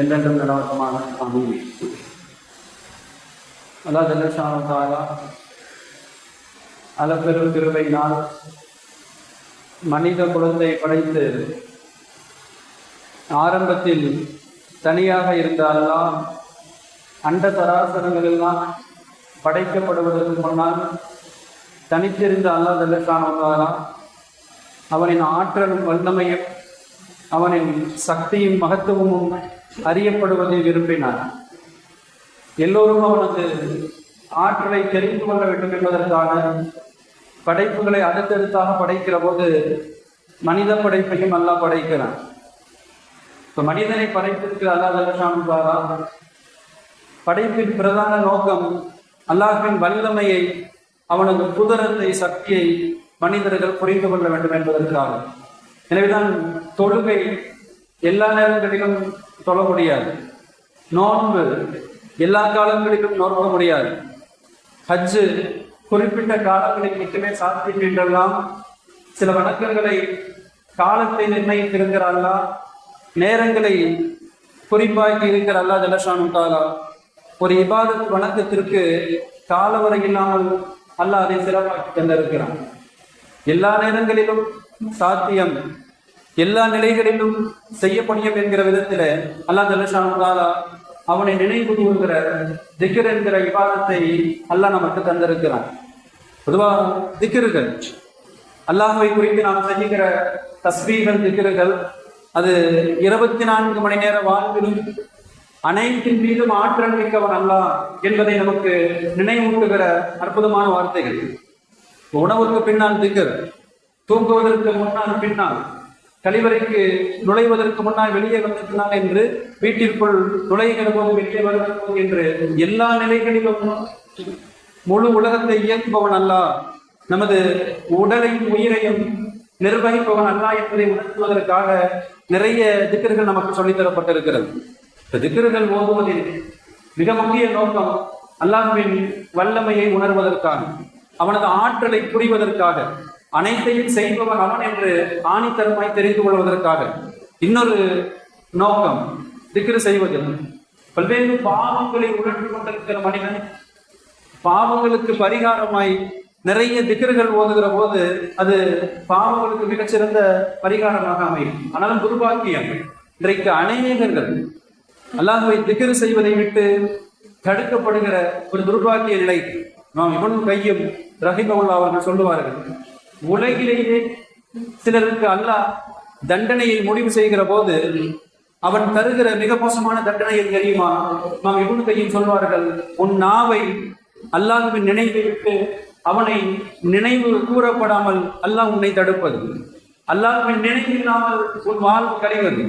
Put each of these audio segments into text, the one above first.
என்றென்றும் நிலவசமாக அமைதி அல்லா ஜல்லஷானதாரா அளப்பெரும் கிருபையினால் மனித குலத்தை படைத்து ஆரம்பத்தில் தனியாக இருந்த அண்ட தராசரங்களெல்லாம் படைக்கப்படுவதற்கு முன்னால் தனித்திருந்த அல்லா ஜல்லஷானதாரா அவனின் ஆற்றலும் வல்லமையும் அவனின் சக்தியும் மகத்துவமும் அறியப்படுவதை விரும்பினார். எல்லோரும் அவனது ஆற்றலை தெரிந்து கொள்ள வேண்டும் என்பதற்கான படைப்புகளை அடுத்தடுத்தாக படைக்கிற போது மனித படைப்பையும் அல்லா படைக்கிறான். இப்போ மனிதனை படைத்திற்கு அல்லாஹாரா படைப்பின் பிரதான நோக்கம் அல்லாஹின் வல்லமையை அவனது குதிரத்தை சக்தியை மனிதர்கள் புரிந்து கொள்ள வேண்டும் என்பதற்காக. எனவேதான் தொழுகை எல்லா நேரங்களிலும் தொழ முடியாது. நோன்பு எல்லா காலங்களிலும் நோக்க முடியாது. ஹஜ்ஜு குறிப்பிட்ட காலங்களில் மட்டுமே சாத்தியம் சில வணக்கங்களை காலத்தை நிர்ணயித்திருக்கிறார்களா நேரங்களை குறிப்பாக்கி இருக்கிற அல்லா ஜலஷானு தாலா ஒரு இபாதத் வணக்கத்திற்கு காலவரை இல்லாமல் அல்லாஹ் அதை சிறப்பாக்கி தந்திருக்கிறான். எல்லா நேரங்களிலும் சாத்தியம் எல்லா நிலைகளிலும் செய்ய முடியும் என்கிற விதத்தில் அல்லா ஜல்லஷானு அவனை நினைவு கூறுகிற திக்கர் என்கிற விவாதத்தை அல்லாஹ் நமக்கு தந்திருக்கிறான். பொதுவா திக்கர்கள் அல்லாஹுவை குறித்து நாம் செய்கிற தஸ்வீகள் திக்கர்கள் அது இருபத்தி நான்கு மணி நேர வாழ்விலும் அனைத்தின் மீதும் ஆற்றல் மிக்கவன் அல்லா என்பதை நமக்கு நினைவூட்டுகிற அற்புதமான வார்த்தைகள். உணவுக்கு பின்னால் திக்கர் தூங்குவதற்கு முன்னால் பின்னால் கழிவறைக்கு நுழைவதற்கு முன்னால் வெளியே வந்திருக்கிறான் என்று வீட்டிற்குள் நுழைகிற போது வெளியே வருகிறோம் என்று. எல்லா நிலைகளிலும் முழு உலகத்தை இயக்குபவன் அல்ல. நமது உடலையும் உயிரையும் நிர்வகிப்பவன் அல்ல என்பதை உணர்த்துவதற்காக நிறைய திக்கர்கள் நமக்கு சொல்லித் தரப்பட்டிருக்கிறது. இந்த திக்கர்கள் ஓதுவதில் மிக முக்கிய நோக்கம் அல்லாஹ்வின் வல்லமையை உணர்வதற்காக அவனது ஆற்றலை புரிவதற்காக. அனைத்தையும் செய்பவன் அவன் என்று ஆணித்தரமாய் தெரிந்து கொள்வதற்காக. இன்னொரு நோக்கம் திக்ரு செய்வதில். பல்வேறு பாவங்களை உணர்ந்து கொண்டிருக்கிற மனிதன் பாவங்களுக்கு பரிகாரமாய் நிறைய திக்கர்கள் ஓதுகிற போது அது பாவங்களுக்கு மிகச்சிறந்த பரிகாரமாக அமையும். ஆனாலும் துர்பாக்கியம் இன்றைக்கு அநேகர்கள் அல்லாஹுவை திக்கிரு செய்வதை விட்டு தடுக்கப்படுகிற ஒரு துர்பாக்கிய நிலை. நாம் இவனும் கையும் ரஹிமவுல்லா அவர்கள் சொல்லுவார்கள் உலகிலேயே சிலருக்கு அல்லாஹ் தண்டனையை முடிவு செய்கிற போது அவன் தருகிற மிக மோசமான தண்டனையை தெரியுமா? நாம் இவனு கையும் சொல்வார்கள் உன் நாவை அல்லாஹுவின் நினைவை விட்டு அவனை நினைவு கூறப்படாமல் அல்லாஹ் உன்னை தடுப்பது. அல்லாஹுவின் நினைவில்லாமல் உன் வாழ்வு கழிவது.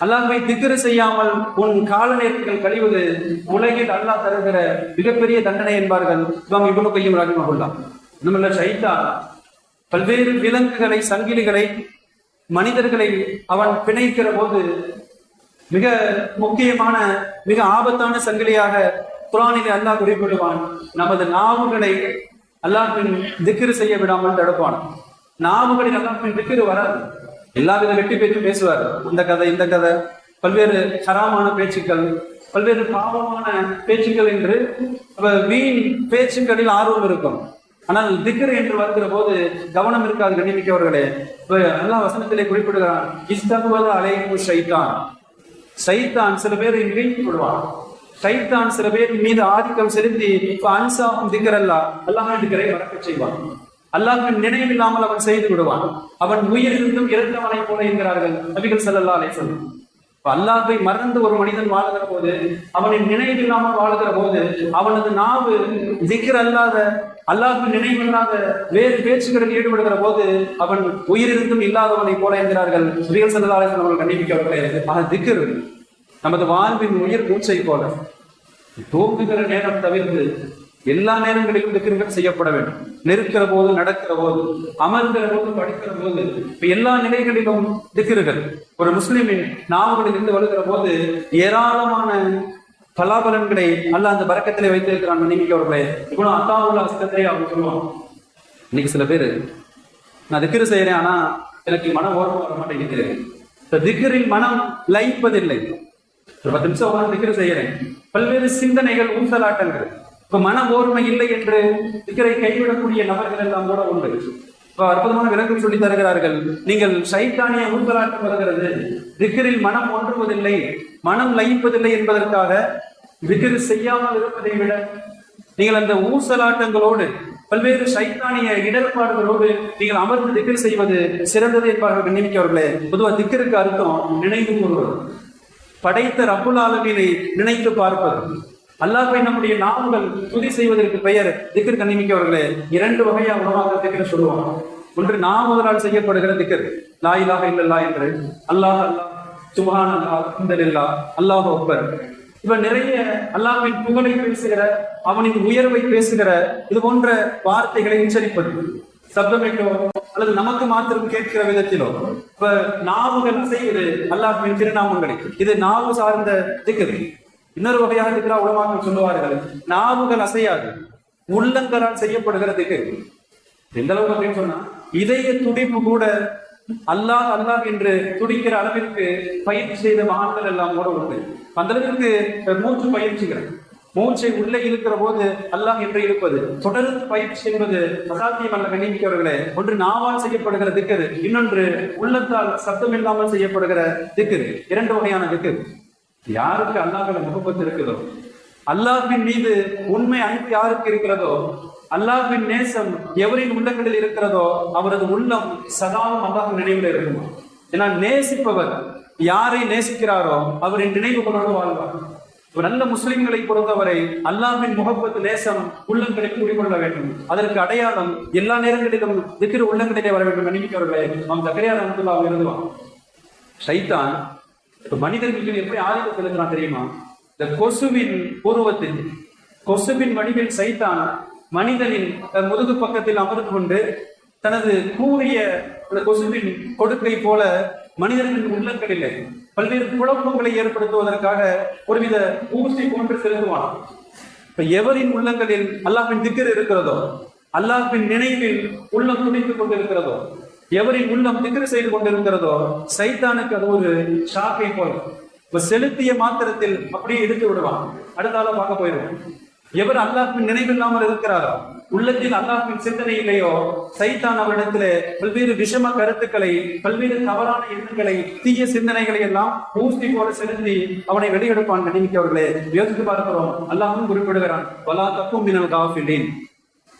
அல்லாஹுவை திக்ரு செய்யாமல் உன் கால நேரங்கள் கழிவது உலகில் அல்லாஹ் தருகிற மிகப்பெரிய தண்டனை என்பார்கள் இவம் இவனு கையும் ரஹிமகுல்லா இன்னும் சைத்தா பல்வேறு விலங்குகளை சங்கிலிகளை மனிதர்களை அவன் பிணைக்கிற போது மிக முக்கியமான மிக ஆபத்தான சங்கிலியாக குரானிலே அல்லாஹ் குறிப்பிடுவான். நமது நாவுகளை அல்லாஹின் திக்கிரு செய்ய விடாமல் தடுப்பான். நாவுகளில் அல்லாஹின் திக்கிரு வராது. எல்லா வித வெட்டி பேச்சும் பேசுவார். இந்த கதை இந்த கதை. பல்வேறு ஹராமான பேச்சுக்கள் பல்வேறு பாவமான பேச்சுக்கள் என்று வீண் பேச்சுக்களில் ஆர்வம் இருக்கும். ஆனால் திக்கர் என்று வருகிற போது கவனம் இருக்காது கண்ணிமிக்கவர்களே எல்லா வசனத்திலே குறிப்பிடுகிறான் இஸ்தகுவது அலையும் சைத்தான் சைத்தான் சில பேர் இணைத்து விடுவான் சைத்தான் சில பேர் மீது ஆதிக்கம் செலுத்தி இப்ப அன்சாவும் திக்கரல்லா அல்லாஹ் திக்கரை மறக்க செய்வான். அல்லாஹின் நினைவில்லாமல் அவன் செய்து விடுவான். அவன் உயிரிலிருந்தும் இறந்தவனை போல என்கிறார்கள் நபிகள் செல்லல்லா அலை சொல்லும் அல்லாஹை மறந்து ஒரு மனிதன் வாழுகிற போது அவனின் நினைவில்லாமல் வாழுகிற போது அவனது நாவு திக்கர் அல்லாத அல்லாஹு நினைவில்லாத வேறு பேச்சுகளில் ஈடுபடுகிற போது அவன் உயிரிருந்தும் இல்லாதவனை போல என்கிறார்கள். சுரியல் செல்லதாலே அவர்கள் கண்டிப்பிக்கவர்களே ஆக திக்கர் நமது வாழ்வின் உயிர் மூச்சை போல. தோங்குகிற நேரம் தவிர்த்து எல்லா நேரங்களிலும் திக்கர்கள் செய்யப்பட வேண்டும். நிற்கிற போது நடக்கிற போது அமர்கிற போது படிக்கிற போது இப்ப எல்லா நிலைகளிலும் திக்கர்கள் ஒரு முஸ்லிமின் நாவுகளில் இருந்து வருகிற போது ஏராளமான பலாபலன்களை அல்ல அந்த பறக்கத்திலே வைத்திருக்கிறான் நீங்க அவர்களே இவ்வளவு அத்தாவுள்ள அஸ்தத்தை அவங்க சொல்லுவாங்க. இன்னைக்கு சில பேர் நான் திக்கிரு செய்யறேன் ஆனா எனக்கு மனம் ஓரம் வர மாட்டேங்குது. இந்த திக்கரில் மனம் லயிப்பதில்லை. ஒரு பத்து நிமிஷம் உட்கார்ந்து திக்கிற செய்யறேன் பல்வேறு சிந்தனைகள் ஊசலாட்டங்கள். இப்ப மன ஓர்மை இல்லை என்று திக்கரை கைவிடக்கூடிய நபர்கள் எல்லாம் கூட உண்டு. இப்ப அற்புதமான விளக்கம் சொல்லி தருகிறார்கள். நீங்கள் சைத்தானிய ஊசலாட்டம் வருகிறது. திக்கரில் மனம் ஒன்றுவதில்லை மனம் லயிப்பதில்லை என்பதற்காக திக்கர் செய்யாமல் இருப்பதை விட நீங்கள் அந்த ஊசலாட்டங்களோடு பல்வேறு சைத்தானிய இடர்பாடுகளோடு நீங்கள் அமர்ந்து திக்கர் செய்வது சிறந்தது என்பார்கள் கண்ணிமிக்க பொதுவாக திக்கருக்கு அர்த்தம் நினைவு கூறுவது படைத்த ரப்புல் ஆலமீனை நினைத்து பார்ப்பது. அல்லாஹை நம்முடைய நாவுகள் துதி செய்வதற்கு பெயர் திக்கர் கண்ணிமிக்கவர்களே இரண்டு வகையா உணவாக திக்கர் சொல்லுவாங்க. ஒன்று நாமுதலால் செய்யப்படுகிற திக்கர் லா இல்லல்லா என்று. அல்லாஹ் அல்லாஹ் சுபான் அல்லாஹ் அல்ஹம்துலில்லா அல்லாஹ் அக்பர். இவன் நிறைய அல்லாஹின் புகழை பேசுகிற அவனின் உயர்வை பேசுகிற இது போன்ற வார்த்தைகளை உச்சரிப்பது. சப்தமிட்டோ அல்லது நமக்கு மாத்திரம் கேட்கிற விதத்திலோ. இப்ப நாவுகள் செய்வது அல்லாஹின் திருநாமங்களை. இது நாவு சார்ந்த திக்கர் இன்னொரு வகையாக இருக்கிற உலமாக்கள் சொல்லுவார்கள் நாவுகள் அசையாது உள்ளங்களால் செய்யப்படுகிறதுக்கு. எந்த அளவுக்கு அப்படின்னு சொன்னா இதய துடிப்பு கூட அல்லாஹ் அல்லாஹ் என்று துடிக்கிற அளவிற்கு பயிற்சி செய்த மகான்கள் எல்லாம் கூட உண்டு. அந்த அளவிற்கு மூச்சு பயிற்சிகள் மூச்சை உள்ளே இருக்கிற போது அல்லாஹ் என்று இருப்பது தொடர்ந்து பயிற்சி என்பது அசாத்தியம் அல்ல கண்ணிமிக்கவர்களே ஒன்று நாவால் செய்யப்படுகிற திக்கரு இன்னொன்று உள்ளத்தால் சத்தம் இல்லாமல் செய்யப்படுகிற திக்கரு இரண்டு வகையான திக்கரு யாருக்கு அல்லாஹோட முகப்பத்து இருக்குதோ? அல்லாஹின் மீது உண்மை அன்பு யாருக்கு இருக்கிறதோ? அல்லாஹின் நேசம் எவரின் உள்ளங்களில் இருக்கிறதோ அவரது உள்ளம் சதாவும் அல்லாஹ் நினைவில் இருக்குமா? ஏன்னா நேசிப்பவர் யாரை நேசிக்கிறாரோ அவரின் நினைவு கொண்டு வாழ்வார். ஒரு நல்ல முஸ்லிம்களை பொறுத்தவரை அல்லாஹின் முகப்பத்து நேசம் உள்ளங்களில் குடிக்கொள்ள வேண்டும். அதற்கு அடையாளம் எல்லா நேரங்களிலும் திக்கிற உள்ளங்களிலே வர வேண்டும் நினைக்கிறவர்களே நாம் தக்கரையான அனுப்புலாம் எழுதுவான். ஷைத்தான் இப்ப மனிதர்களுக்கு எப்படி ஆதிக்கம் செலுத்துறான் தெரியுமா? இந்த கொசுவின் பூர்வத்தில் கொசுவின் வடிவில் சைத்தான் மனிதனின் முதுகு பக்கத்தில் அமர்ந்து கொண்டு தனது கூறிய அந்த கொசுவின் கொடுக்கை போல மனிதர்களின் உள்ளங்களிலே பல்வேறு குழப்பங்களை ஏற்படுத்துவதற்காக ஒருவித ஊசி போன்று செலுத்துவான். இப்ப எவரின் உள்ளங்களில் அல்லாஹின் திக்கர் இருக்கிறதோ அல்லாஹ்வின் நினைவில் உள்ளம் துணித்துக் கொண்டிருக்கிறதோ எவரின் உள்ளம் திக்கர் செய்து கொண்டிருக்கிறதோ சைத்தானுக்கு அது ஒரு ஷாக்கை போல. இப்ப செலுத்திய மாத்திரத்தில் அப்படியே எடுத்து விடுவான். அடுத்த ஆள பார்க்க போயிடுவான். எவர் அல்லாஹ்வின் நினைவில்லாமல் இருக்கிறாரோ உள்ளத்தில் அல்லாஹின் சிந்தனை இல்லையோ சைத்தான் அவரிடத்திலே பல்வேறு விஷம கருத்துக்களை பல்வேறு தவறான எண்ணங்களை தீய சிந்தனைகளை எல்லாம் ஊசி போல செலுத்தி அவனை வெளியெடுப்பான் கணிமிக்கவர்களே யோசித்து பார்க்கிறோம். அல்லாஹும் குறிப்பிடுகிறான். பலா தப்பும் மினல் காஃபிலின்.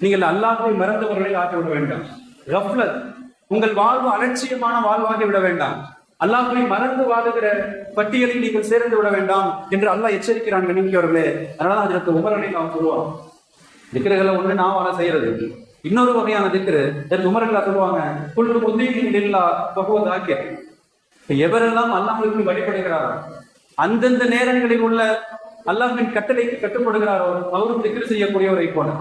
நீங்கள் அல்லாஹை மறந்தவர்களை ஆக்கி விட வேண்டாம். கஃப்லத். உங்கள் வாழ்வு அலட்சியமான வாழ்வாகி விட வேண்டாம். அல்லாஹ்வை மறந்து வாழுகிற பட்டியலில் நீங்கள் சேர்ந்து விட வேண்டாம் என்று அல்லாஹ் எச்சரிக்கிறான் கணிமிக்கவர்களே அதனால அதற்கு உமரனை நாம் சொல்லுவோம் திக்கிரகளை ஒண்ணு நான் வர செய்யறது. இன்னொரு வகையான திக்ரு இதற்கு உமரங்களா சொல்லுவாங்க புல்லு முத்தீனின் இல்லா பகுவதாக்கிய எவரெல்லாம் அல்லாஹுக்கு வழிபடுகிறாரோ அந்தந்த நேரங்களில் உள்ள அல்லாஹின் கட்டளைக்கு கட்டுப்படுகிறாரோ அவரும் திக்ரு செய்யக்கூடியவரை போன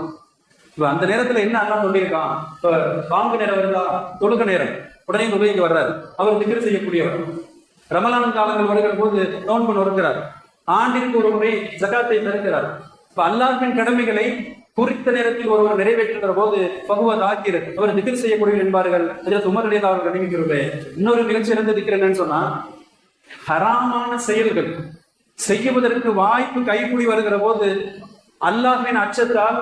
இப்ப அந்த நேரத்துல என்ன அண்ணா சொல்லியிருக்கான்? இப்ப பாங்கு நேரம் வருதா? தொழுக நேரம். உடனே தொழுகைக்கு வர்றாரு. அவர் திக்ரு செய்யக்கூடியவர். ரமலான் காலங்கள் வருகிற போது நோன்பு நொறுக்கிறார். ஆண்டிற்கு ஒரு முறை ஜகாத்தை தருகிறார். இப்ப அல்லாஹின் கடமைகளை குறித்த நேரத்தில் ஒருவர் நிறைவேற்றுகிற போது பகுவத் ஆக்கியர் அவர் திக்ர் செய்யக்கூடிய என்பார்கள். அதில் உமரடியில் அவர்கள் நினைக்கிறோமே இன்னொரு மிகச்சிறந்த திக்ர் என்னன்னு சொன்னா ஹராமான செயல்கள் செய்வதற்கு வாய்ப்பு கைகூடி வருகிற போது அல்லாஹின் அச்சத்தால்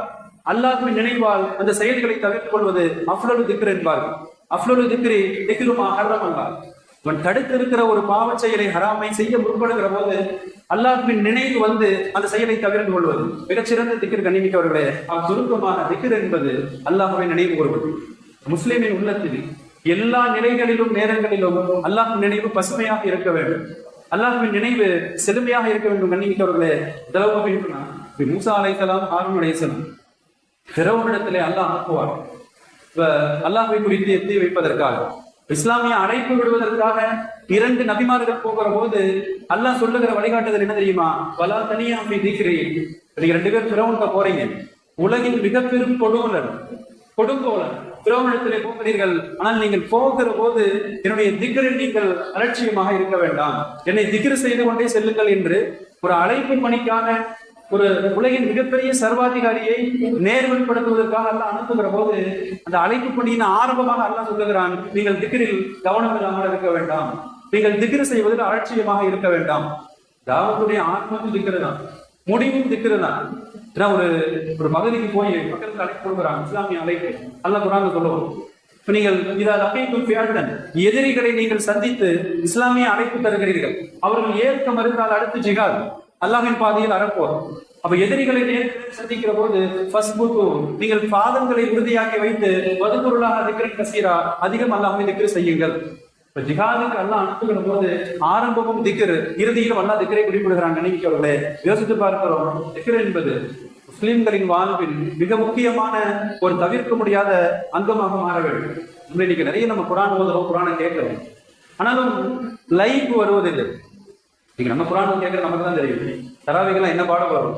அல்லாஹ்வின் நினைவால் அந்த செயல்களை தவிர்த்துக் கொள்வது அஃப்லலு திக்ரு என்பார்கள் அஃப்லலு திக்ரி திக்ருமா ஹரம் அல்லாஹ் இவன் தடுத்திருக்கிற ஒரு பாவ செயலை ஹராமை செய்ய முற்படுகிற போது அல்லாஹுவின் நினைவு வந்து அந்த செயலை தவிர்த்து கொள்வது. மிகச்சிறந்த திக்ரு கண்ணிமிக்கவர்களே அவ் சுருக்கமான திக்ரு என்பது அல்லாஹ்வை நினைவு கூறுவது முஸ்லிமின் உள்ளத்தில் எல்லா நிலைகளிலும் நேரங்களிலும் அல்லாஹ் நினைவு பசுமையாக இருக்க வேண்டும். அல்லாஹுவின் நினைவு செழுமையாக இருக்க வேண்டும் கண்ணிமிக்கவர்களே தலவு மூசா அலைத்தலாம் ஹாரூன் அலைசலாம் திரவனிடத்திலே அல்லாஹ் அனுப்புவார் இப்ப அல்லாஹை குறித்து எத்தி வைப்பதற்காக இஸ்லாமிய அழைப்பு விடுவதற்காக இரண்டு நபிமார்கள் போகிற போது அல்லாஹ் சொல்லுகிற வழிகாட்டுதல் என்ன தெரியுமா? வலா தனியா அப்படி தீக்கிறீர் நீங்க ரெண்டு பேரும் திரவனுக்கு போறீங்க. உலகின் மிக பெரும் கொடுங்கோலர் கொடுங்கோலர். பிறவனிடத்திலே போகிறீர்கள். ஆனால் நீங்கள் போகிற போது என்னுடைய திக்கரில் நீங்கள் அலட்சியமாக இருக்க வேண்டாம். என்னை திக்ரு செய்து கொண்டே செல்லுங்கள் என்று ஒரு அழைப்பு பணிக்கான ஒரு உலகின் மிகப்பெரிய சர்வாதிகாரியை நேர்மைப்படுத்துவதற்காக அல்ல அனுப்புகிற போது அந்த அழைப்பு பணியின் ஆரம்பமாக அல்ல சொல்லுகிறான் நீங்கள் திக்கரில் கவனம் இல்லாமல் இருக்க வேண்டாம். நீங்கள் திகிரி செய்வதில் அலட்சியமாக இருக்க வேண்டாம். தாவத்துடைய ஆத்மமும் திக்கிறது தான். முடிவும் திக்கிறது தான். ஏன்னா ஒரு ஒரு பகுதிக்கு போய் மக்களுக்கு அழைப்பு கொடுக்குறாங்க இஸ்லாமிய அழைப்பு. அல்ல குரான் சொல்லுவோம் இப்ப நீங்கள் இதால் அகைக்கும் பியாடன் எதிரிகளை நீங்கள் சந்தித்து இஸ்லாமிய அழைப்பு தருகிறீர்கள். அவர்கள் ஏற்க மறுத்தால் அடுத்து ஜிகாது அல்லாஹின் பாதையில் அறப்போம் அப்ப எதிரிகளை நேரத்தில் சந்திக்கிற போது ஃபஸ்புக்கு நீங்கள் பாதங்களை உறுதியாக்கி வைத்து வதுபொருளாக திக்கிற கசீரா அதிகம் அல்லாஹ் திக்கிற செய்யுங்கள். இப்ப ஜிஹாதுக்கு அல்லாஹ் அனுப்புகிற போது ஆரம்பமும் திக்கரு இறுதியிலும் அல்லாஹ் திக்கரை குறிப்பிடுகிறாங்க நினைக்கிறவர்களே யோசித்து பார்க்கிறோம் திக்கர் என்பது முஸ்லிம்களின் வாழ்வில் மிக முக்கியமான ஒரு தவிர்க்க முடியாத அங்கமாக மாற வேண்டும். இன்னைக்கு நிறைய நம்ம குரான் ஓதுறோம் குரானை கேட்கிறோம். ஆனாலும் லைஃப் வருவதில்லை. நீங்க நம்ம குரான் கேட்கற நமக்கு தான் தெரியும். தராவிகள்லாம் என்ன பாடம் வரும்?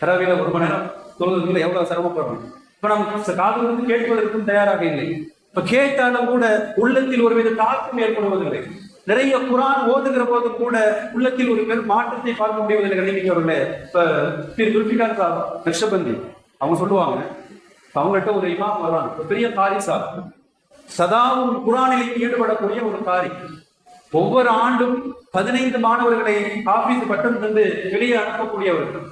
தராவில ஒரு மணி நேரம் தொழுதுல எவ்வளவு சிரமப்படுறோம்? இப்ப நம்ம காதல் வந்து கேட்பதற்கும் தயாராக இல்லை. இப்ப கேட்டாலும் கூட உள்ளத்தில் ஒருவித தாக்கம் ஏற்படுவதில்லை. நிறைய குரான் ஓதுகிற போது கூட உள்ளத்தில் ஒரு பேர் மாற்றத்தை பார்க்க முடியவில்லை கணிக்கிறவர்களே இப்ப திரு துல்பிகார் சார் நக்ஷபந்தி அவங்க சொல்லுவாங்க அவங்கள்ட்ட ஒரு இமாம் வர்றாங்க ஒரு பெரிய காரி சார். சதாவும் குரானில் ஈடுபடக்கூடிய ஒரு காரி. ஒவ்வொரு ஆண்டும் பதினைந்து மாணவர்களை ஆபீஸ் பட்டம் தந்து வெளியே அனுப்பக்கூடியவர்கள்.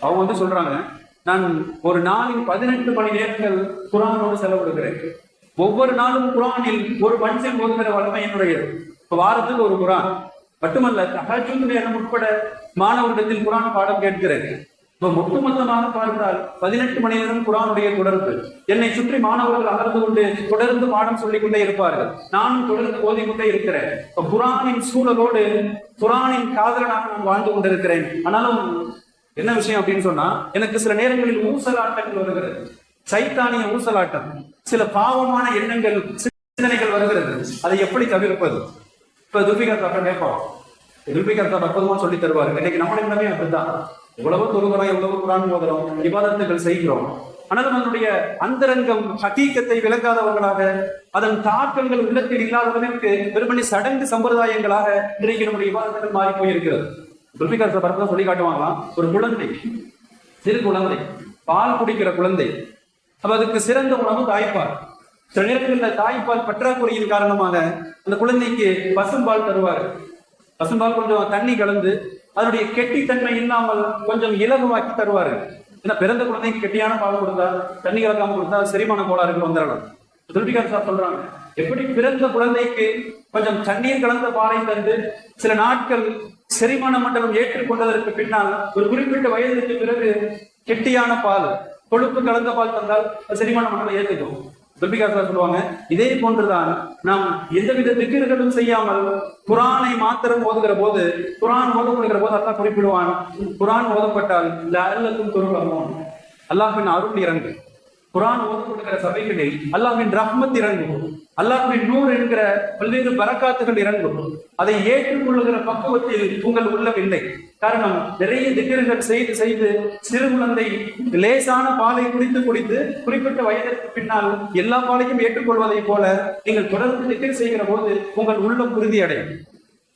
அவங்க வந்து சொல்றாங்க நான் ஒரு நாளில் பதினெட்டு மணி நேரங்கள் குரானோடு செலவிடுகிறேன். ஒவ்வொரு நாளும் குரானில் ஒரு மனுஷன் ஓதுகிற வளமை என்னுடையது. இப்ப வாரத்துக்கு ஒரு குரான். மட்டுமல்ல தகஜுத் நேரம் உட்பட மாணவர்களிடத்தில் குரான் பாடம் கேட்கிறேன். இப்ப ஒட்டுமொத்தமாக பார்த்தால் பதினெட்டு மணி நேரம் குரானுடைய தொடர்பு. என்னை சுற்றி மாணவர்கள் அமர்ந்து கொண்டு தொடர்ந்து பாடம் சொல்லிக் கொண்டே இருப்பார்கள். நானும் தொடர்ந்து ஓதிக் கொண்டே இருக்கிறேன். இப்ப குரானின் சூழலோடு குரானின் காதலனாக நான் வாழ்ந்து கொண்டிருக்கிறேன். ஆனாலும் என்ன விஷயம் அப்படின்னு சொன்னா எனக்கு சில நேரங்களில் ஊசலாட்டங்கள் வருகிறது. சைத்தானிய ஊசலாட்டம். சில பாவமான எண்ணங்கள் சிந்தனைகள் வருகிறது. அதை எப்படி தவிர்ப்பது? இப்ப துல்பிகர் தாட்டம் கேட்போம் துல்பிகர் தாட்டம் அற்புதமா சொல்லி தருவாரு. இன்னைக்கு நம்மளே அப்படித்தான். அப்படிதான் எவ்வளவோ தொழுகிறோம் எவ்வளவோ குரான் ஓதுறோம் விவாதத்துகள் செய்கிறோம். ஆனால் அதனுடைய அந்தரங்கம் ஹகீக்கத்தை விளங்காதவர்களாக அதன் தாக்கங்கள் உள்ளத்தில் இல்லாதவர்களுக்கு வெறுமனே சடங்கு சம்பிரதாயங்களாக இன்றைக்கு நம்முடைய விவாதங்கள் மாறி போயிருக்கிறது. துல்பிகாச பரப்பதான் சொல்லி காட்டுவாங்களாம் ஒரு குழந்தை சிறு குழந்தை பால் குடிக்கிற குழந்தை. அப்ப அதுக்கு சிறந்த உணவு தாய்ப்பால். சில நேரங்களில் தாய்ப்பால் பற்றாக்குறையின் காரணமாக அந்த குழந்தைக்கு பசும்பால் தருவார். பசும்பால் கொஞ்சம் தண்ணி கலந்து அதனுடைய கெட்டித்தன்மை இல்லாமல் கொஞ்சம் இலகுவாக்கி தருவார். ஏன்னா பிறந்த குழந்தைக்கு கெட்டியான பால் கொடுத்தா தண்ணி கலக்காம கொடுத்தா செரிமான கோளாறுகள் வந்துடலாம். துல்பிகார் சார் சொல்றாங்க. எப்படி பிறந்த குழந்தைக்கு கொஞ்சம் தண்ணீர் கலந்த பாலை தந்து சில நாட்கள் செரிமான மண்டலம் ஏற்றுக்கொண்டதற்கு பின்னால் ஒரு குறிப்பிட்ட வயதுக்கு பிறகு கெட்டியான பால் கொழுப்பு கலந்த பால் தந்தால் செரிமான மண்டலம் ஏற்றுக்கும் துல்பிகார் சொல்லுவாங்க இதே போன்றுதான் நாம் எந்தவித திக்கிர்களும் செய்யாமல் குரானை மாத்திரம் ஓதுகிற போது குரான் ஓதப்படுகிற போது அல்லாஹ் குறிப்பிடுவான் குரான் ஓதப்பட்டால் இந்த அருளுக்கும் துருளமோன் அல்லாஹின் அருள் இறங்கு குரான் ஓதப்படுகிற சபைகளில் அல்லாஹின் ரஹ்மத் இறங்கும். அல்லாஹின் நூர் என்கிற பல்வேறு பரக்காத்துகள் இறங்கும். அதை ஏற்றுக்கொள்ளுகிற பக்குவத்தில் உங்கள் உள்ளம் இல்லை காரணம் நிறைய திகர்கள் செய்து செய்து சிறு குழந்தை லேசான பாலை குடித்து குடித்து குறிப்பிட்ட வயதிற்கு பின்னால் எல்லா பாலையும் ஏற்றுக்கொள்வதை போல நீங்கள் தொடர்ந்து திகர் செய்கிற போது உங்கள் உள்ளம் உறுதியடையும்.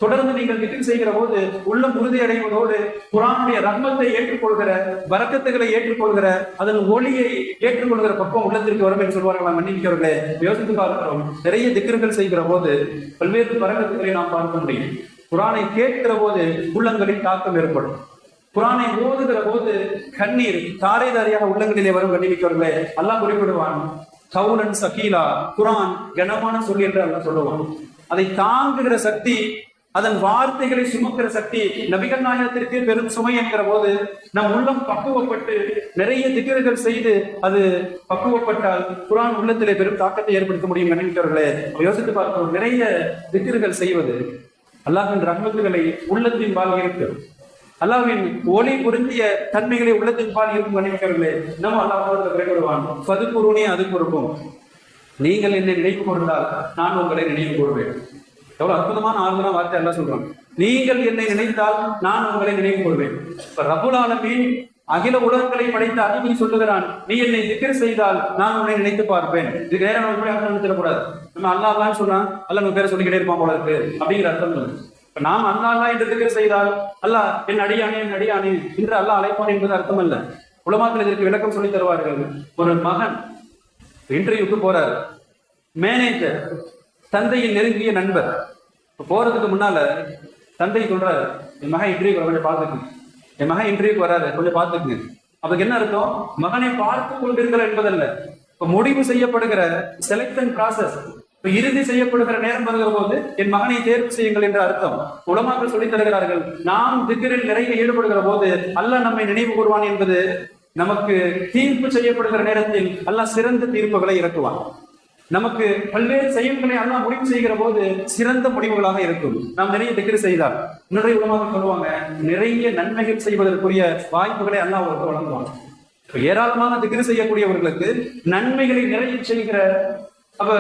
தொடர்ந்து நீங்கள் திட்டம் செய்கிற போது உள்ளம் உறுதி அடைவதோடு குரானுடைய ரத்மத்தை ஏற்றுக்கொள்கிற வரக்கத்துகளை ஏற்றுக்கொள்கிற அதன் ஒளியை ஏற்றுக்கொள்கிற பக்கம் உள்ளத்திற்கு வரும் என்று சொல்வார்களா மன்னிக்கிறவர்களே யோசித்து பார்க்கிறோம். நிறைய திக்கர்கள் செய்கிற போது பல்வேறு பரக்கத்துகளை நாம் பார்க்க முடியும். குரானை கேட்கிற போது உள்ளங்களில் தாக்கம் ஏற்படும். குரானை ஓதுகிற போது கண்ணீர் தாரை தாரையாக உள்ளங்களிலே வரும் கண்ணிமிக்கவர்களே அல்லாஹ் குறிப்பிடுவான் கவுனன் சகீலா குரான் கனமான சொல் என்று அல்ல சொல்லுவான். அதை தாங்குகிற சக்தி அதன் வார்த்தைகளை சுமக்கிற சக்தி நபிகள் நாயகத்திற்கு பெரும் சுமை என்கிற போது நம் உள்ளம் பக்குவப்பட்டு நிறைய திகர்கள் செய்து அது பக்குவப்பட்டால் குரான் உள்ளத்திலே பெரும் தாக்கத்தை ஏற்படுத்த முடியும் நினைக்கிறவர்களே யோசித்து பார்க்கிறோம் நிறைய திகர்கள் செய்வது அல்லாஹின் ரஹ்மத்துகளை உள்ளத்தின் பால் இருக்கு அல்லாவின் ஒளி பொருந்திய தன்மைகளை உள்ளத்தின் பால் இருக்கும் நினைக்கிறவர்களே நம்ம அல்லாஹ் விரைவிடுவான் பது அது பொறுப்போம் நீங்கள் என்னை நினைவு கொண்டால் நான் உங்களை நினைவு கூறுவேன். எவ்வளவு அற்புதமான ஆறுதலான வார்த்தை எல்லாம் சொல்றாங்க. நீங்கள் என்னை நினைத்தால் நான் உங்களை நினைவு கொள்வேன் இப்ப ரபுல் ஆலமீன் அகில உலகங்களை படைத்த அதிபதி சொல்லுகிறான். நீ என்னை திக்கர் செய்தால் நான் உன்னை நினைத்து பார்ப்பேன். இதுக்கு நேரம் நம்ம எப்படி அர்த்தம் நினைச்சிடக்கூடாது நம்ம அல்லாஹ்லாம் சொன்னா அல்ல நம்ம பேரை சொல்லிக்கிட்டே இருப்பான் போல இருக்கு. அப்படிங்கிற அர்த்தம் இல்லை இப்ப நாம் அல்லாஹா என்று திக்கர் செய்தால் அல்லாஹ் என் அடியானே என் அடியானே என்று அல்லாஹ் அழைப்பான் என்பது அர்த்தம் அல்ல. உலமாக்கள் இதற்கு விளக்கம் சொல்லி தருவார்கள். ஒரு மகன் இன்டர்வியூக்கு போறாரு. மேனேஜர் தந்தையின் நெருங்கிய நண்பர். இப்போ போறதுக்கு முன்னால தந்தை சொல்றாரு என் மகன் இன்டர்வியூ கொஞ்சம் பார்த்துக்குங்க. என் மகன் இன்டர்வியூக்கு வராது கொஞ்சம் பார்த்துக்குங்க. அதுக்கு என்ன அர்த்தம்? மகனை பார்த்து கொண்டிருக்கிற என்பதல்ல. இப்போ முடிவு செய்யப்படுகிற செலக்ஷன் ப்ராசஸ் இப்போ இறுதி செய்யப்படுகிற நேரம் வருகிற போது என் மகனை தேர்வு செய்யுங்கள் என்ற அர்த்தம். உலமாக்கள் சொல்லித் தருகிறார்கள் நாம் திக்கரில் நிறைய ஈடுபடுகிற போது அல்ல நம்மை நினைவு கூறுவான் என்பது நமக்கு தீர்ப்பு செய்யப்படுகிற நேரத்தில் அல்ல சிறந்த தீர்ப்புகளை இறக்குவான். நமக்கு பல்வேறு செயல்களை அல்லாஹ் முடிவு செய்கிற போது சிறந்த முடிவுகளாக இருக்கும். நாம் நிறைய திக்கிற செய்தால். நிறைய உலமாக சொல்லுவாங்க நிறைய நன்மைகள் செய்வதற்குரிய வாய்ப்புகளை எல்லாம் அவருக்கு வழங்குவாங்க ஏராளமான திக்ரு செய்யக்கூடியவர்களுக்கு நன்மைகளை நிறைய செய்கிற அவ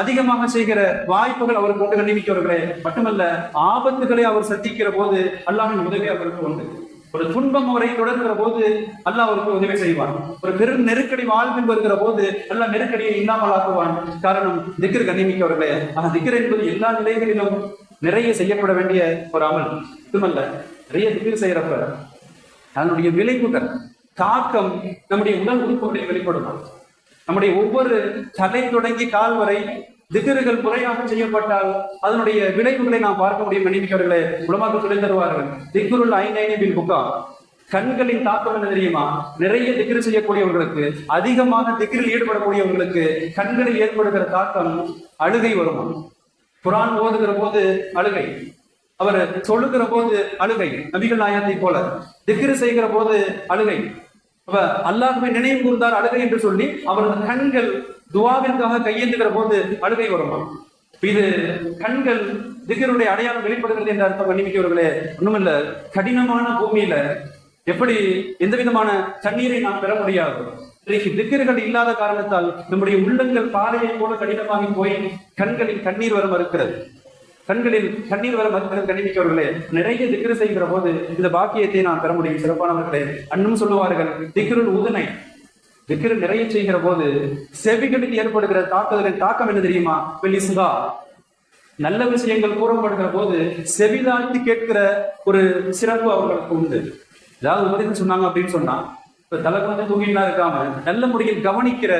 அதிகமாக செய்கிற வாய்ப்புகள் அவருக்கு உண்டு கண்டிப்பார்களே மட்டுமல்ல ஆபத்துகளை அவர் சந்திக்கிற போது அல்லாமல் உதவி அவருக்கு உண்டு. ஒரு துன்பம் அவரை தொடர்கிற போது அல்லாஹ் அவருக்கு உதவி செய்வான். ஒரு பெரும் நெருக்கடி வாழ்வில் வருகிற போது அல்லாஹ் நெருக்கடியை இல்லாமல் ஆக்குவான் காரணம் திக்ரு கண்ணிமிக்கவர்களே ஆனால் திக்ரு என்பது எல்லா நிலைகளிலும் நிறைய செய்யப்பட வேண்டிய ஒரு அமல். இதுமல்ல நிறைய திக்ரு செய்யறப்ப அதனுடைய விளைவுகள் தாக்கம் நம்முடைய உடல் உறுப்புகளில் வெளிப்படும். நம்முடைய ஒவ்வொரு தலை தொடங்கி கால் வரை திகர்கள் முறையாக செய்யப்பட்டால் அதனுடைய விளைவுகளை நாம் பார்க்க முடியும். நினைவிக்கவர்களே உலமாக சொல்லி தருவார்கள். திகுருள் ஐநைனிபின் புக்கா? கண்களின் தாக்கம் என்ன தெரியுமா? நிறைய திக்ரு செய்யக்கூடியவர்களுக்கு அதிகமாக திகிரில் ஈடுபடக்கூடியவர்களுக்கு கண்களில் ஏற்படுகிற தாக்கம் அழுகை வருமா. குரான் ஓதுகிற போது அழுகை. அவர் சொல்லுகிற போது அழுகை. நபிகள் நாயத்தை போல திக்ரு செய்கிற போது அழுகை. அல்லாஹ்வை நினைவு கூர்ந்தார் அழுகை என்று சொல்லி அவரது கண்கள் துவாவிற்காக கையேந்துகிற போது அழுகை வருமா. இது கண்கள் திகருடைய அடையாளம் வெளிப்படுகிறது என்ற அர்த்தம் மன்னிமிக்கவர்களே ஒண்ணுமில்ல கடினமான பூமியில எப்படி எந்த விதமான தண்ணீரை நாம் பெற முடியாது? இன்றைக்கு திக்கர்கள் இல்லாத காரணத்தால் நம்முடைய உள்ளங்கள் பாறையை போல கடினமாகி போய் கண்களில் கண்ணீர் வர மறுக்கிறது கண்களில் கண்ணீர் வர மறுக்கிறது கண்ணிமிக்கவர்களே நிறைய திக்ரு செய்கிற போது இந்த பாக்கியத்தை நான் பெற முடியும். சிறப்பானவர்களே அன்னும் சொல்லுவார்கள் திக்ருள் உதனை. திக்ரு நிறைய செய்கிற போது செவிகளில் ஏற்படுகிற தாக்குதலின் தாக்கம் என்ன தெரியுமா? பெலிசுகா நல்ல விஷயங்கள் கூறப்படுகிற போது செவிதாழ்த்தி கேட்கிற ஒரு சிறப்பு அவர்களுக்கு உண்டு. ஏதாவது உபதேசம் சொன்னாங்க அப்படின்னு சொன்னா இப்ப தலை குழந்தை தூங்கினா இருக்காம நல்ல முறையில் கவனிக்கிற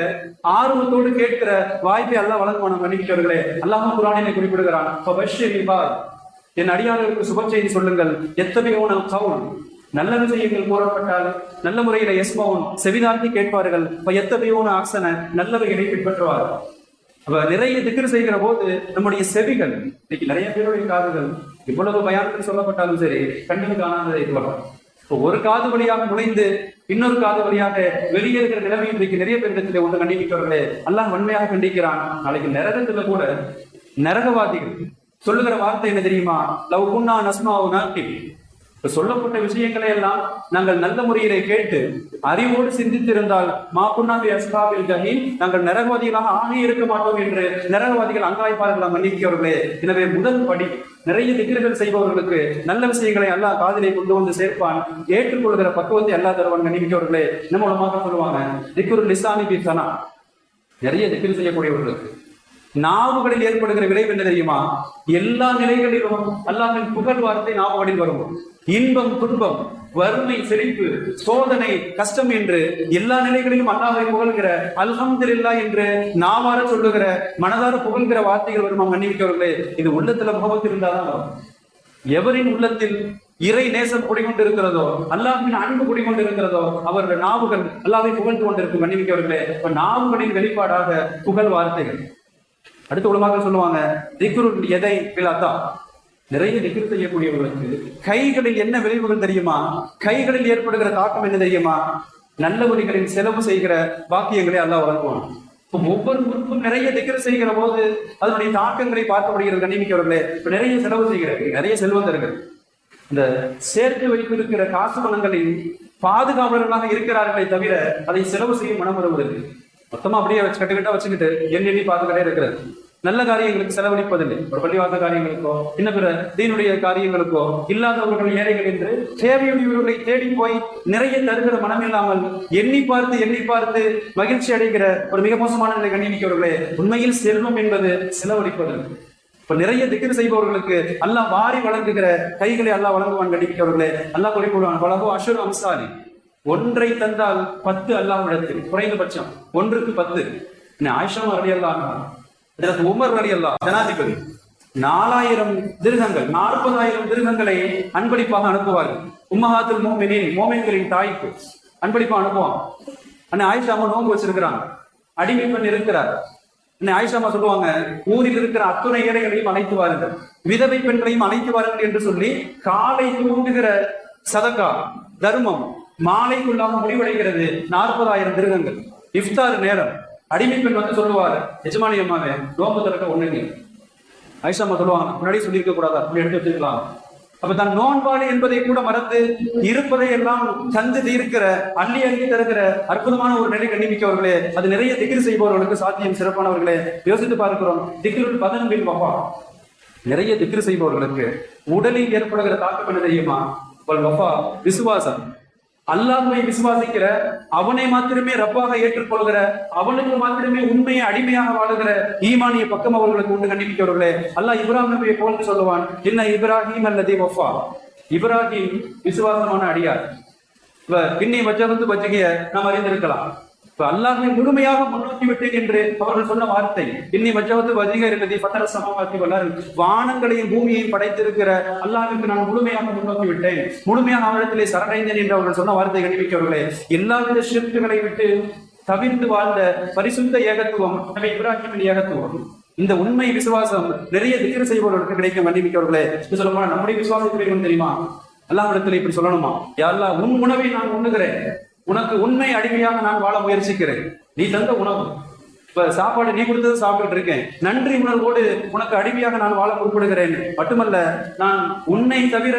ஆர்வத்தோடு கேட்கிற வாய்ப்பை எல்லாம் வழங்குவான மன்னிக்கிறவர்களே அல்லாம குரானினை குறிப்பிடுகிறான் என் அடியாளர்களுக்கு சுப செய்தி சொல்லுங்கள். எத்தகையோன கவுன். நல்ல விஷயங்கள் கூறப்பட்டால் நல்ல முறையில எஸ்மவுன் செவிதார்த்தி கேட்பார்கள் இப்ப எத்தகையோன ஆசன நல்லவைகளை பின்பற்றுவார். அப்ப நிறைய திக்ரு செய்கிற போது நம்முடைய செவிகள் இன்னைக்கு நிறைய பேருடைய காதுகள் இவ்வளவு பயானத்தில் சொல்லப்பட்டாலும் சரி கண்ணுக்கு காணாததை போல ஒரு காது வழியாக நுழைந்து இன்னொரு காது வழியாக வெளியே இருக்கிற நிலைமை இன்றைக்கு நிறைய பேரிடத்தில் ஒன்று கண்டிக்கிறவர்களே அல்லாஹ் வன்மையாக கண்டிக்கிறான். நாளைக்கு நரகத்துல கூட நரகவாதிகள் சொல்லுகிற வார்த்தை என்ன தெரியுமா? லவ் குன்னா நஸ்மாவு நாட்டி இப்ப சொல்லப்பட்ட விஷயங்களை எல்லாம் நாங்கள் நல்ல முறையிலே கேட்டு அறிவோடு சிந்தித்திருந்தால் மாப்புன்னாபி அஸ்பாபில் ஜஹீம் நாங்கள் நரகவாதிகளாக ஆகி இருக்க மாட்டோம் என்று நரகவாதிகள் அங்காய்ப்பார்களாம் மன்னிக்கிறவர்களே எனவே முதல் படி நிறைய திக்கிர்கள் செய்பவர்களுக்கு நல்ல விஷயங்களை அல்லாஹ் காதிலே கொண்டு வந்து சேர்ப்பான். ஏற்றுக்கொள்கிற பக்குவத்தை அல்லாஹ் தருவான் கண்ணிமிக்கவர்களே என்ன மூலமாக சொல்லுவாங்க? திக்குரு லிசானி பி நிறைய திக்கிர் செய்யக்கூடியவர்களுக்கு. நாவுகளில் ஏற்படுகிற விளைவு என்ன தெரியுமா? எல்லா நிலைகளிலும் அல்லாஹின் புகழ் வார்த்தை நாவுகளில் வரும். இன்பம் துன்பம் வறுமை செழிப்பு சோதனை கஷ்டம் என்று எல்லா நிலைகளிலும் அல்லாஹை புகழ்கிற இல்லா என்று நாவார சொல்லுகிற மனதார புகழ்கிற வார்த்தைகள் வருமா. மன்னிக்கவர்களே இது உள்ளத்துல முகமத்து இருந்தாதான் வரும். எவரின் உள்ளத்தில் இறை நேசம் குடிகொண்டிருக்கிறதோ அல்லாஹின் அன்பு குடிகொண்டிருக்கிறதோ அவருடைய நாவுகள் அல்லாஹை புகழ்ந்து கொண்டிருக்கும். மன்னிக்கவர்களே இப்ப நாவுகளின் வெளிப்பாடாக புகழ் வார்த்தைகள். அடுத்த உலமாக சொல்லுவாங்க திக்ருல் எதை? விழாத்தா நிறைய நிகழ் செய்யக்கூடியவர்களுக்கு கைகளில் என்ன விளைவுகள் தெரியுமா? கைகளில் ஏற்படுகிற தாக்கம் என்ன தெரியுமா? நல்ல வழிகளில் செலவு செய்கிற பாக்கியங்களை எல்லாம் வழங்குவான். இப்போ ஒவ்வொரு உறுப்பும் நிறைய திக்கர் செய்கிற போது அதனுடைய தாக்கங்களை பார்க்க முடிகிறது கண்ணிமிக்கவர்களே. இப்ப நிறைய செலவு செய்கிறது நிறைய செல்வந்தர்கள். இந்த சேர்த்து வைத்திருக்கிற காசு பணங்களின் பாதுகாவலர்களாக இருக்கிறார்களே தவிர அதை செலவு செய்ய மனம் வருவதற்கு மொத்தமா அப்படியே வச்சு கட்டுக்கிட்டா வச்சுக்கிட்டு எண்ணி எண்ணி இருக்கிறது. நல்ல காரியங்களுக்கு செலவழிப்பதில்லை. ஒரு பள்ளிவாச காரியங்களுக்கோ இன்ன பிற தீனுடைய காரியங்களுக்கோ இல்லாதவர்கள் ஏழைகள் என்று தேவையுடையவர்களை தேடி போய் நிறைய தருகிற மனம் இல்லாமல் எண்ணி பார்த்து எண்ணி பார்த்து மகிழ்ச்சி அடைகிற ஒரு மிக மோசமான நிலை கண்ணிமிக்கவர்களே உண்மையில் செல்வம் என்பது செலவழிப்பது இப்ப நிறைய திக்ர் செய்பவர்களுக்கு அல்லாஹ் வாரி வழங்குகிற கைகளை அல்லாஹ் வழங்குவான் கண்டிப்பிக்கவர்களே அல்லாஹ் குறிப்பிடுவான் வழங்கோ அஷுர் அம்சாலி. ஒன்றை தந்தால் பத்து அல்லாஹ் இடத்தில் குறைந்தபட்சம் ஒன்றுக்கு பத்து. ஆயிஷா அலி அல்லாஹ் உமர் அலி அல்லா ஜனாதிபதி. நாலாயிரம் திருகங்கள் நாற்பதாயிரம் திருகங்களை அன்பளிப்பாக அனுப்புவார்கள். உம்மஹாத்துல் மோமினின் மோமின்களின் தாய்க்கு அன்பளிப்பா அனுப்புவான் அண்ணன் ஆயிஷாமா அம்மா நோன்பு வச்சிருக்கிறாங்க. அடிமை பெண் இருக்கிறார். அண்ணன் ஆயிஷாமா சொல்லுவாங்க ஊரில் இருக்கிற அத்துணை ஏழைகளையும் அழைத்து வாருங்கள். விதவை பெண்களையும் அழைத்து வாருங்கள் என்று சொல்லி காலை தூண்டுகிற சதக்கா தர்மம் மாலைக்குள்ளாக முடிவடைகிறது. நாற்பதாயிரம் திருகங்கள். இஃப்தார் நேரம். அடிமை பெண் வந்து சொல்லுவார் எஜமானி அம்மாவே நோம்பு திறக்க ஒண்ணுங்க ஐஷா அம்மா சொல்லுவாங்க முன்னாடி சொல்லியிருக்க கூடாதா? அப்படி எடுத்து வச்சுக்கலாம் அப்ப தான் நோன்பாடு என்பதை கூட மறந்து இருப்பதை எல்லாம் தந்து தீர்க்கிற அள்ளி அள்ளி தருகிற அற்புதமான ஒரு நிலை கண்டிப்பிக்கவர்களே அது நிறைய திகிர் செய்பவர்களுக்கு சாத்தியம் சிறப்பானவர்களே யோசித்து பார்க்கிறோம். திகிர் பதினொன்றில் வப்பா நிறைய திக்ரு செய்பவர்களுக்கு உடலில் ஏற்படுகிற தாக்கம் என்ன தெரியுமா? வப்பா விசுவாசம். அல்லாஹுவை விசுவாசிக்கிற அவனை மாத்திரமே ரப்பாக ஏற்றுக்கொள்கிற அவனுக்கு மாத்திரமே உண்மையை அடிமையாக வாழுகிற ஈமானிய பக்கம் அவர்களுக்கு உண்டு கண்டிப்பிக்கிறவர்களே அல்லாஹ் இப்ராஹிம் நபியை போன்று சொல்லுவான் என்ன இப்ராஹிம் அல்லது வஃபா. இப்ராஹிம் விசுவாசமான அடியார். இப்ப பின்னி வச்சவந்து வச்சுகைய நாம் அறிந்திருக்கலாம். அல்லாஹை முழுமையாக முன்னோக்கி விட்டேன் என்று அவர்கள் சொன்ன வார்த்தை இன்னி மஜவது வதிகர் இருக்கிறது பத்தர சமமாக்கி வல்லார் வானங்களையும் பூமியையும் படைத்திருக்கிற அல்லாஹுக்கு நான் முழுமையாக முன்னோக்கி விட்டேன். முழுமையாக அவரிடத்திலே சரணடைந்தேன் என்று அவர்கள் சொன்ன வார்த்தை கணிவிக்கவர்களே எல்லாவித ஷிர்க்குகளை விட்டு தவிர்த்து வாழ்ந்த பரிசுத்த ஏகத்துவம் நம்ம இப்ராஹிமின் ஏகத்துவம் இந்த உண்மை விசுவாசம் நிறைய திக்ர செய்பவர்களுக்கு கிடைக்கும் கண்டிப்பிக்கவர்களே சொல்லுமா நம்முடைய விசுவாசத்துக்கு தெரியுமா தெரியுமா? இடத்துல இப்படி சொல்லணுமா? யாரெல்லாம் உன் உணவை நான் உண்ணுகிறேன். உனக்கு உண்மை அடிமையாக நான் வாழ முயற்சிக்கிறேன். நீ தந்த உணவு. இப்ப சாப்பாடு நீ கொடுத்தது சாப்பிட்டு இருக்கேன். நன்றி உணர்வோடு உனக்கு அடிமையாக நான் வாழ முற்படுகிறேன். மட்டுமல்ல நான் உன்னை தவிர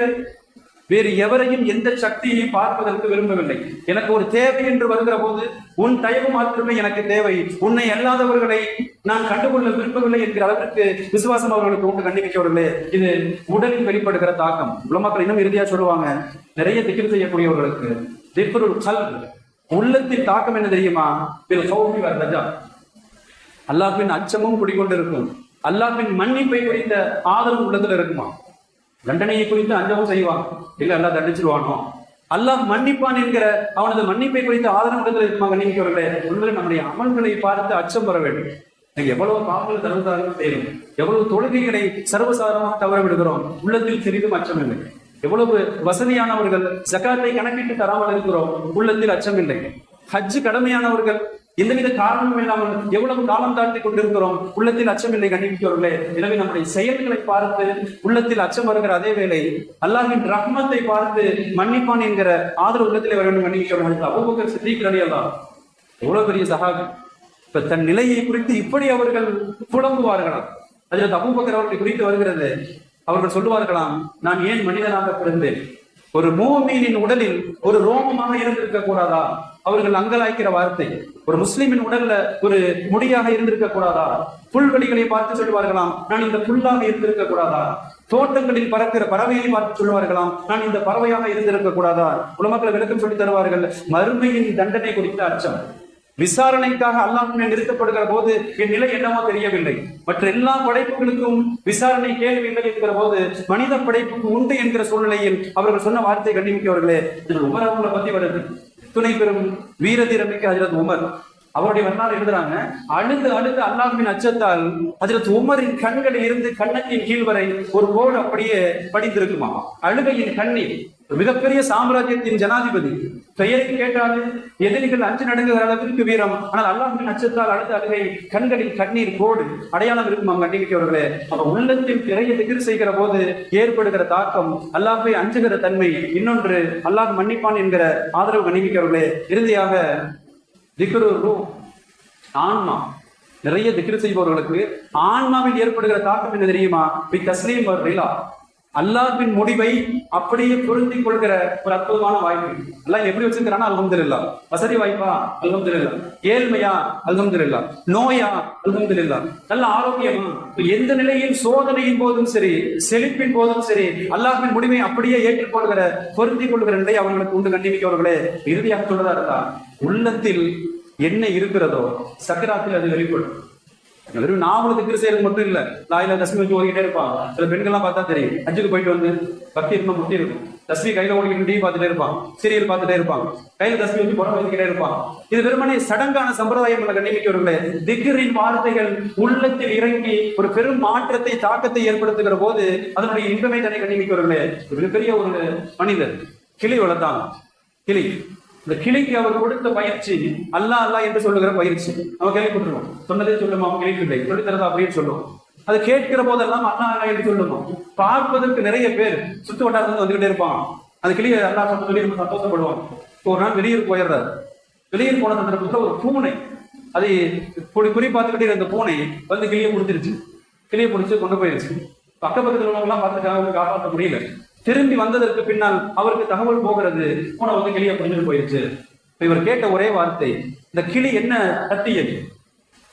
வேறு எவரையும் எந்த சக்தியையும் பார்ப்பதற்கு விரும்பவில்லை. எனக்கு ஒரு தேவை என்று வருகிற போது உன் தயவு மாத்திரமே எனக்கு தேவை. உன்னை அல்லாதவர்களை நான் கண்டுகொள்ள விரும்பவில்லை என்கிற அளவிற்கு விசுவாசம் அவர்களுக்கு உண்டு கண்டிப்பிக்கவர்களே. இது உடலில் வெளிப்படுகிற தாக்கம். உலமாக்கள் இன்னும் இறுதியா சொல்லுவாங்க நிறைய திக்கில் செய்யக்கூடியவர்களுக்கு. திக்ருல் கல்ப். உள்ளத்தின் தாக்கம் என்ன தெரியுமா? பில் ஹௌஃபி வ ரஜா. அல்லாஹ்வின் அச்சமும் குடிக்கொண்டிருக்கும் அல்லாஹ்வின் மன்னிப்பை குறித்த ஆதரவு உள்ளத்துல இருக்குமா? தண்டனையை குறித்து அஞ்சவும் செய்வான். இல்ல அல்லாஹ் தண்டிச்சிருவானோ? அல்லாஹ் மன்னிப்பான் என்கிற அவனது மன்னிப்பை குறித்து ஆதரவு உள்ளத்துல இருக்குமா கண்ணிக்கவர்களே உண்மையில நம்முடைய அமல்களை பார்த்து அச்சம் பெற வேண்டும். நீங்க எவ்வளவு பாவங்கள் தருவதாக செய்யும் எவ்வளவு தொழுகைகளை சர்வசாதாரணமாக தவற விடுகிறோம். உள்ளத்தில் சிறிதும் அச்சம் இல்லை எவ்வளவு வசதியானவர்கள் ஜக்காத்தை கணக்கிட்டு தராமல் இருக்கிறோம். உள்ளத்தில் அச்சம் இல்லை ஹஜ் கடமையானவர்கள் எந்தவித காரணமும் இல்லாமல் எவ்வளவு காலம் தாழ்த்தி கொண்டிருக்கிறோம். உள்ளத்தில் அச்சம் இல்லை கண்டிப்பிக்கிறவர்களே எனவே நம்முடைய செயல்களை பார்த்து உள்ளத்தில் அச்சம் வருகிற அதே வேளை அல்லாஹின் ரஹ்மத்தை பார்த்து மன்னிப்பான் என்கிற ஆதரவு உள்ளத்திலே வர வேண்டும் மன்னிக்கிறவர்கள் அபுபக்கர் சித்திக் எவ்வளவு பெரிய சகாபி இப்ப தன் நிலையை குறித்து இப்படி அவர்கள் புலம்புவார்களாம் அதில் அபூபக்கர் அவர்களை குறித்து வருகிறது. அவர்கள் சொல்லுவார்களாம் நான் ஏன் மனிதனாக பிறந்தேன்? ஒரு மூமீனின் உடலில் ஒரு ரோமமாக இருந்திருக்க கூடாதா? அவர்கள் அங்கலாய்க்கிற வார்த்தை ஒரு முஸ்லிமின் உடல்ல ஒரு முடியாக இருந்திருக்க கூடாதா? புல்வெளிகளை பார்த்து சொல்லுவார்களாம் நான் இந்த புல்லாக இருந்திருக்க கூடாதா? தோட்டங்களில் பறக்கிற பறவையை பார்த்து சொல்லுவார்களாம் நான் இந்த பறவையாக இருந்திருக்க கூடாதா? உலமக்களை விளக்கம் சொல்லி தருவார்கள் மறுமையின் தண்டனை குறித்த அச்சம். விசாரணைக்காக அல்லாஹ் நிறுத்தப்படுகிற போது என் நிலை என்னவோ தெரியவில்லை. மற்ற எல்லா படைப்புகளுக்கும் விசாரணை கேள்வி இல்லை என்கிற போது மனித படைப்புக்கு உண்டு என்கிற சூழ்நிலையில் அவர்கள் சொன்ன வார்த்தை கண்டிமிக்கவர்களே உமர் அவங்களை பத்தி வருது. துணை பெறும் வீரதீரமிக்க ஹஜரத் உமர். அவருடைய வரலாறு எழுதுறாங்க அழுது அழுது அல்லாஹின் அச்சத்தால் ஹஜரத் உமரின் கண்களில் இருந்து கண்ணத்தின் கீழ் வரை ஒரு கோடு அப்படியே படிந்திருக்குமா? அழுகையின் கண்ணீர். மிகப்பெரிய சாம்ராஜ்யத்தின் ஜனாதிபதி. பெயரை கேட்டாலே எதிரிகள் அஞ்சு நடுங்குகிற அளவிற்கு வீரம். ஆனால் அல்லாஹின் அச்சத்தால் அடுத்த அழுகை கண்களில் கண்ணீர் கோடு அடையாளம் இருக்குமா கண்டிக்கிறவர்களே அப்ப உள்ளத்தில் நிறைய திகிர் செய்கிற போது ஏற்படுகிற தாக்கம் அல்லாஹை அஞ்சுகிற தன்மை இன்னொன்று அல்லாஹ் மன்னிப்பான் என்கிற ஆதரவு கண்டிக்கிறவர்களே இறுதியாக திக்ரு ரூ ஆன்மா. நிறைய திக்ரு செய்பவர்களுக்கு ஆன்மாவில் ஏற்படுகிற தாக்கம் என்ன தெரியுமா? பி தஸ்லீம் ரிலா. அல்லாஹ்வின் முடிவை அப்படியே பொருந்தி கொள்கிற ஒரு அற்புதமான வாய்ப்பு. எல்லாம் எப்படி வச்சிருக்கிறானா அல்ஹம்துலில்லா. வசதி வாய்ப்பா? அல்ஹம்துலில்லா. ஏழ்மையா? அல்ஹம்துலில்லா. நோயா? அல்ஹம்துலில்லா. நல்ல ஆரோக்கியமா? எந்த நிலையில் சோதனையின் போதும் சரி செழிப்பின் போதும் சரி அல்லாஹ்வின் முடிவை அப்படியே ஏற்றுக்கொள்கிற பொருந்தி கொள்கிற நிலை அவர்களுக்கு உண்டு கண்டிப்பிக்கவர்களே இறுதியாக சொல்றதா இருந்தா உள்ளத்தில் என்ன இருக்கிறதோ சக்கராத்தில் அது வெளிப்படும். வெறும் நாவல திரு செய்யறது மட்டும் இல்ல லாயில தஸ்மி வச்சு ஓடிக்கிட்டே இருப்பான் சில பெண்கள்லாம் பார்த்தா தெரியும் அஞ்சுக்கு போயிட்டு வந்து பக்தி இருந்தா முட்டி இருக்கும் தஸ்மி கையில ஓடிக்கிட்டு டிவி பார்த்துட்டே இருப்பான் சீரியல் பார்த்துட்டே இருப்பான் கையில தஸ்மி வச்சு புறம் வச்சுக்கிட்டே இருப்பான் இது வெறுமனே சடங்கான சம்பிரதாயம் உள்ள கண்ணிமிக்கவர்களே திகரின் வார்த்தைகள் உள்ளத்தில் இறங்கி ஒரு பெரும் மாற்றத்தை தாக்கத்தை ஏற்படுத்துகிற போது அதனுடைய இன்பமே தன்னை கண்ணிமிக்கவர்களே. மிகப்பெரிய ஒரு மனிதர் கிளி வளர்த்தாங்க கிளி. இந்த கிளிக்கு அவர் கொடுத்த பயிற்சி அல்லா அல்லா என்று சொல்லுகிற பயிற்சி. நம்ம கேள்விப்பட்டுருவோம் சொன்னதே சொல்லுமா? அவன் கிளிப்பிள்ளை சொல்லி தரதா அப்படின்னு சொல்லுவோம் அது கேட்கிற போதெல்லாம் அல்லா அல்லா என்று சொல்லுவோம் பார்ப்பதற்கு நிறைய பேர் சுத்து வட்டாரத்துல வந்துகிட்டே இருப்பான் அந்த கிளியை அல்லா சொல்ல சொல்லி ரொம்ப சந்தோஷப்படுவான் ஒரு நாள் வெளியூர் போயிடுறாரு. வெளியூர் போன சந்தர்ப்பத்துல ஒரு பூனை அதை குறி குறி பார்த்துக்கிட்டே இருந்த பூனை வந்து கிளியை முடிச்சிருச்சு கிளியை பிடிச்சி கொண்டு போயிருச்சு. பக்க பக்கத்தில் உள்ளவங்களாம் பார்த்துருக்காங்க காப்பாற்ற முடியல திரும்பி வந்ததற்கு பின்னால் அவருக்கு தகவல் போகிறது. போன வந்து கிளியை பிடிச்சிட்டு போயிடுச்சு. இவர் கேட்ட ஒரே வார்த்தை இந்த கிளி என்ன கத்தியது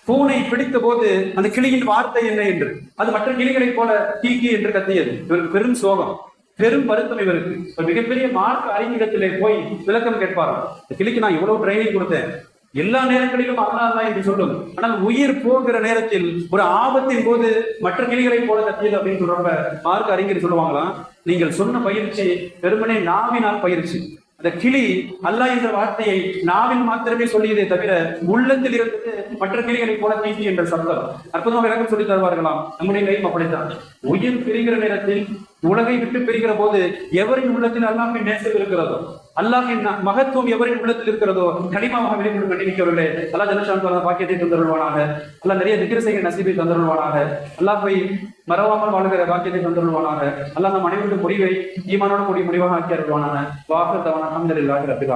பூனை பிடித்த போது அந்த கிளியின் வார்த்தை என்ன என்று. அது மற்ற கிளிகளைப் போல கீக்கி என்று கத்தியது. இவருக்கு பெரும் சோகம் பெரும் வருத்தம் இவருக்கு. ஒரு மிகப்பெரிய மார்க் அறிஞரத்திலே போய் விளக்கம் கேட்பாராம். இந்த கிளிக்கு நான் இவ்வளவு ட்ரைனிங் கொடுத்தேன். எல்லா நேரங்களிலும் அல்லாஹ் தான் என்று சொல்லும். ஆனால் உயிர் போகிற நேரத்தில் ஒரு ஆபத்தின் போது மற்ற கிளிகளை போல கத்தியது அப்படின்னு சொல்றப்ப மார்க் அறிஞர் சொல்லுவாங்களாம் நீங்கள் சொன்ன பயிற்சி வெறுமனே நாவினால் பயிற்சி. அந்த கிளி அல்லாஹ் என்ற வார்த்தையை நாவில் மாத்திரமே சொல்லியதே தவிர உள்ளத்தில் இருந்தது மற்ற கிளிகளை போல நீதி என்ற சப்தம். அற்புதமாக விளக்கம் சொல்லி தருவார்களாம். நம்முடைய நிலையும் அப்படித்தான். உயிர் பிரிகிற நேரத்தில் உலகை விட்டு பிரிகிற போது எவரின் உள்ளத்தில் அல்லாமே நேசம் இருக்கிறதோ அல்லாஹின் மகத்துவம் எவரின் உள்ளத்தில் இருக்கிறதோ கனிமாவாக வெளிப்படும் கண்டிக்கிறவர்களே அல்லா ஜனசான் பாக்கியத்தை தந்தருள்வானாக. அல்லா நிறைய திகிர செய்கிற நசீபை தந்தருள்வானாக. அல்லாஹை மறவாமல் வாழ்கிற பாக்கியத்தை தந்தருள்வானாக. அல்லா நம் அனைவருக்கும் முடிவை ஈமானோட கூடிய முடிவாக ஆக்கி அருள்வானாக. வாக்கு தவணம் அஹமதுல்லாஹி ரபில்